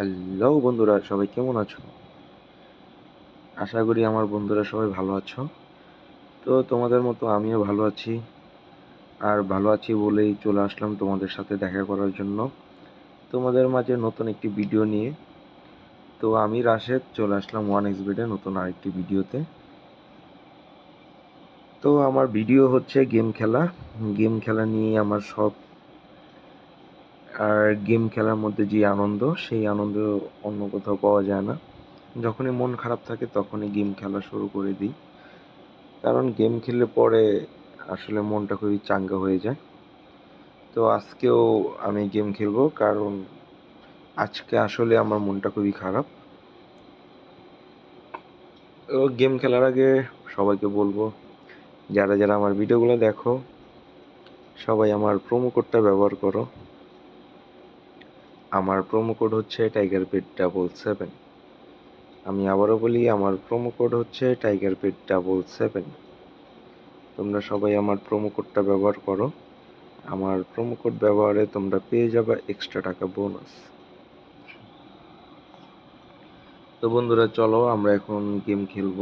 Hello বন্ধুরা, সবাই কেমন আছো? আশা করি আমার বন্ধুরা সবাই ভালো আছো। তো তোমাদের মতো আমিও ভালো আছি। আর ভালো আছি বলেই চলে আসলাম তোমাদের সাথে দেখা করার জন্য। তোমাদের মাঝে নতুন একটি ভিডিও নিয়ে। তো আমি রাশেদ, চলে আসলাম ওয়ান এক্স বেডে নতুন আরেকটি ভিডিওতে। তো আমার ভিডিও হচ্ছে গেম খেলা। গেম খেলা নিয়ে আমার সব আর গেম খেলার মধ্যে যে আনন্দ, সেই আনন্দ অন্য কোথাও পাওয়া যায় না। যখনই মন খারাপ থাকে, তখনই গেম খেলা শুরু করে দিই। কারণ গেম খেললে পরে আসলে মনটা খুবই চাঙ্গা হয়ে যায়। তো আজকেও আমি গেম খেলব, কারণ আজকে আসলে আমার মনটা খুবই খারাপ। গেম খেলার আগে সবাইকে বলব, যারা যারা আমার ভিডিওগুলো দেখো, সবাই আমার প্রোমো কোডটা ব্যবহার করো। আমার প্রোমো কোড হচ্ছে টাইগার পেট ডাবল সেভেন আমি আবারও বলি, আমার প্রোমো কোড হচ্ছে টাইগার পেট ডাবল সেভেন তোমরা সবাই আমার প্রোমো কোডটা ব্যবহার করো। আমার প্রোমো কোড ব্যবহারে তোমরা পেয়ে যাবে এক্সট্রা টাকা বোনাস তো বন্ধুরা, চলো আমরা এখন গেম খেলব।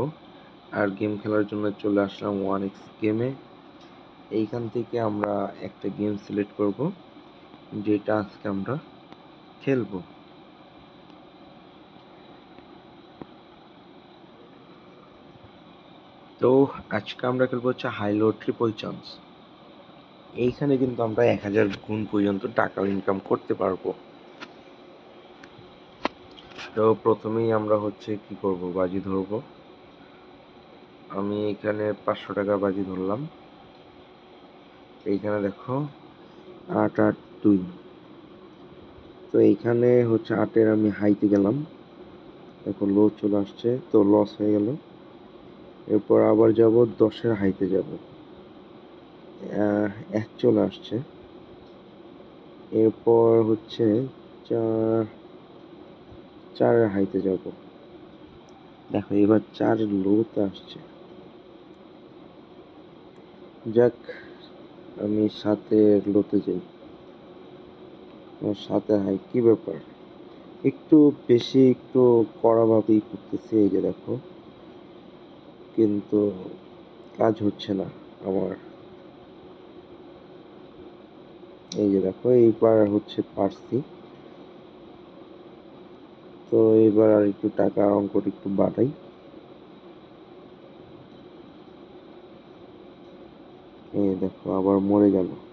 আর গেম খেলার জন্য চলে আসলাম ওয়ান এক্স গেমে এইখান থেকে আমরা একটা গেম সিলেক্ট করব, যেটা আজকে আমরা খেলব। তো আজকে আমরা খেলব হচ্ছে হাইলো ট্রিপল চান্স এইখানে কিন্তু আমরা এক হাজার গুণ পর্যন্ত টাকা ইনকাম করতে পারব। তো প্রথমেই আমরা হচ্ছে কি করব, বাজি ধরবো। আমি এখানে পাঁচশো টাকা বাজি ধরলাম। এইখানে দেখো আট আট দুই। তো এইখানে হচ্ছে আটের আমি হাইতে গেলাম। দেখো লো চলে আসছে, তো লস হয়ে গেল। এরপর আবার যাব দশের হাইতে যাব। এক চলে আসছে। এরপর হচ্ছে চার, চারের হাইতে যাব। দেখো, এবার চার লোতে আসছে। যাক, আমি সাতের লোতে যাই। সাথে হাই কি ব্যাপার? একটু বেশি একটু কড়াভাবেই করতেছি এই যে দেখো। কিন্তু কাজ হচ্ছে না আমার। এই যে দেখো, এইবার হচ্ছে পারছি। তো এবার আর একটু টাকা অঙ্কটা একটু বাড়াই। এই দেখো, আবার মরে গেল।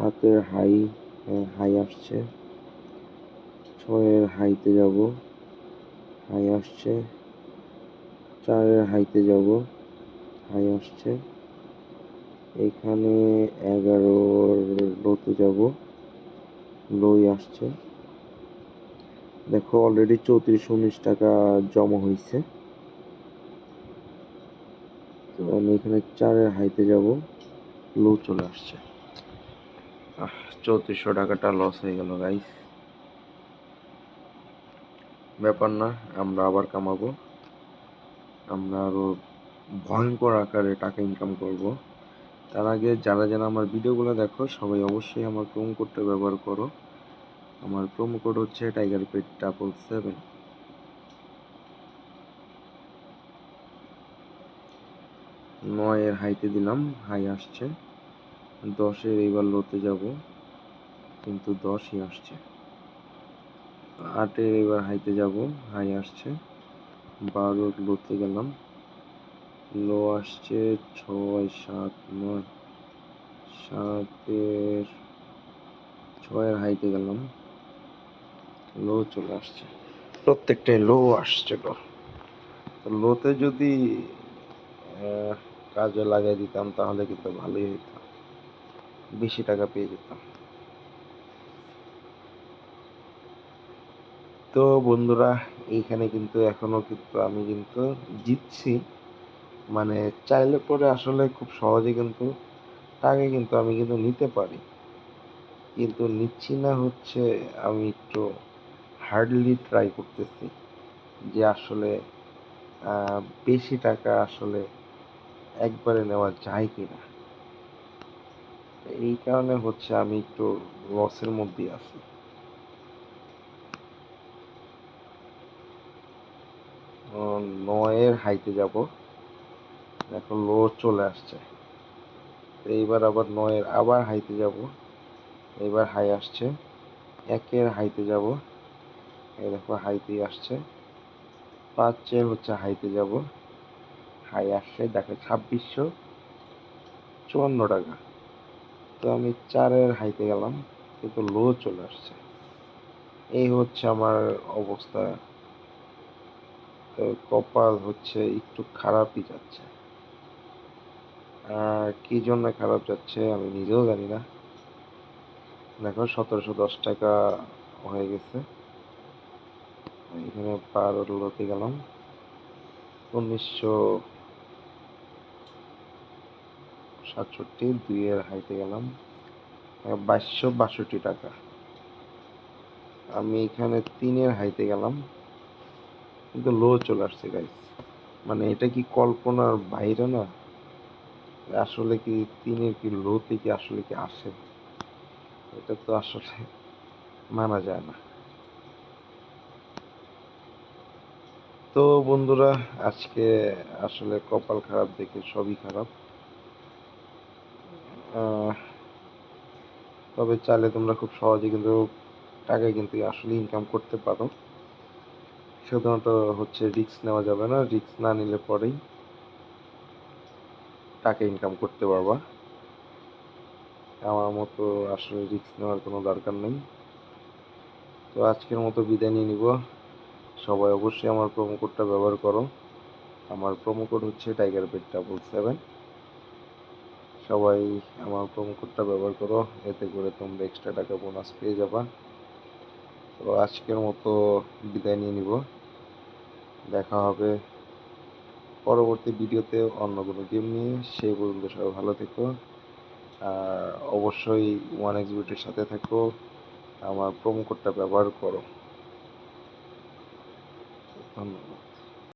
সাতের হাই হাই আসছে। ছয়ের হাইতে যাব। হাই আসছে। চারের হাইতে যাব। হাই আসছে। এখানে এগারোর লোতে যাব। লই আসছে। দেখো অলরেডি চৌত্রিশ, উনিশ টাকা জমা হয়েছে তো আমি এখানে চারের হাইতে যাব। লো চলে আসছে। চৌত্রিশশো টাকাটা লস হয়ে গেল গাইস ব্যাপার না, আমরা আবার কামাবো। আমরা আরও ভয়ঙ্কর আকারে টাকা ইনকাম করব। তার আগে যারা যারা আমার ভিডিওগুলো দেখো, সবাই অবশ্যই আমার প্রোমো কোডটা ব্যবহার করো। আমার প্রোমো কোড হচ্ছে টাইগার পেট ডাবল সেভেন নয়ের হাইতে দিলাম, হাই আসছে। দশের এইবার লোতে যাব, কিন্তু দশই আসছে। আটের এবার হাইতে যাব হাই আসছে। বারোর লোতে গেলাম। লো আসছে ছয়, সাত, নয়। সাতের, ছয়ের হাইতে গেলাম। লো চলে আসছে। প্রত্যেকটাই লো আসছে তো লোতে যদি কাজে লাগাই দিতাম, তাহলে কিন্তু ভালোই হতো বেশি টাকা পেয়ে যেতাম। তো বন্ধুরা, এইখানে কিন্তু এখনও কিন্তু আমি কিন্তু জিতছি। মানে চাইলে পরে আসলে খুব সহজে কিন্তু টাকা কিন্তু আমি কিন্তু নিতে পারি। কিন্তু নিচ্ছি না হচ্ছে আমি একটু হার্ডলি ট্রাই করতেছি যে আসলে বেশি টাকা আসলে একবারে নেওয়া যায় কি না এই কারণে হচ্ছে আমি একটু লসের মধ্যে আছি। নয়ের হাইতে যাব। এখন লো চলে আসছে। এইবার আবার নয়ের আবার হাইতে যাব। এইবার হাই আসছে। একের হাইতে যাব। এই দেখো হাইতেই আসছে। পাঁচের হচ্ছে হাইতে যাব। হাই আসছে, দেখো ছাব্বিশশো চুয়ান্ন টাকা। তো আমি চারের হাইতে গেলাম, কিন্তু লো চলে আসছে। এই হচ্ছে আমার অবস্থা। তো কপাল হচ্ছে একটু খারাপই যাচ্ছে। আর কি জন্য খারাপ যাচ্ছে আমি নিজেও জানি না। দেখো, সতেরোশো দশ টাকা হয়ে গেছে। এখানে পার লোতে গেলাম। উনিশশো সাতষট্টি দুইয়ের হাইতে গেলাম। বাইশশো বাষট্টি টাকা। আমি এখানে তিনের হাইতে গেলাম। কিন্তু লো চলে আসছে গাইস মানে এটা কি কল্পনার বাইরে না? আসলে কি তিনের কি লোতে কি আসলে কি আসে? এটা তো আসলে মানা যায় না। তো বন্ধুরা, আজকে আসলে কপাল খারাপ দেখে সবই খারাপ। তবে চাইলে তোমরা খুব সহজে কিন্তু টাকা কিন্তু আসলে ইনকাম করতে পারো। সাধারণত হচ্ছে রিস্ক নেওয়া যাবে না রিস্ক না নিলে পরেই টাকা ইনকাম করতে পারবা। আমার মতো আসলে রিস্ক নেওয়ার কোনো দরকার নেই। তো আজকের মতো বিদায় নিয়ে নিব। সবাই অবশ্যই আমার প্রোমো কোডটা ব্যবহার করো। আমার প্রোমো কোড হচ্ছে টাইগার বেড ডাবল সেভেন সবাই আমার প্রোমো কোডটা ব্যবহার করো, এতে করে তোমরা এক্সট্রা টাকা বোনাস পেয়ে যাবা। তো আজকের মতো বিদায় নিয়ে নিব। দেখা হবে পরবর্তী ভিডিওতে অন্য কোনো গেম নিয়ে। সেই পর্যন্ত সবাই ভালো থেকো। আর অবশ্যই ওয়ান এক্স সাথে থাকো। আমার প্রোমো কোডটা ব্যবহার করো। ধন্যবাদ।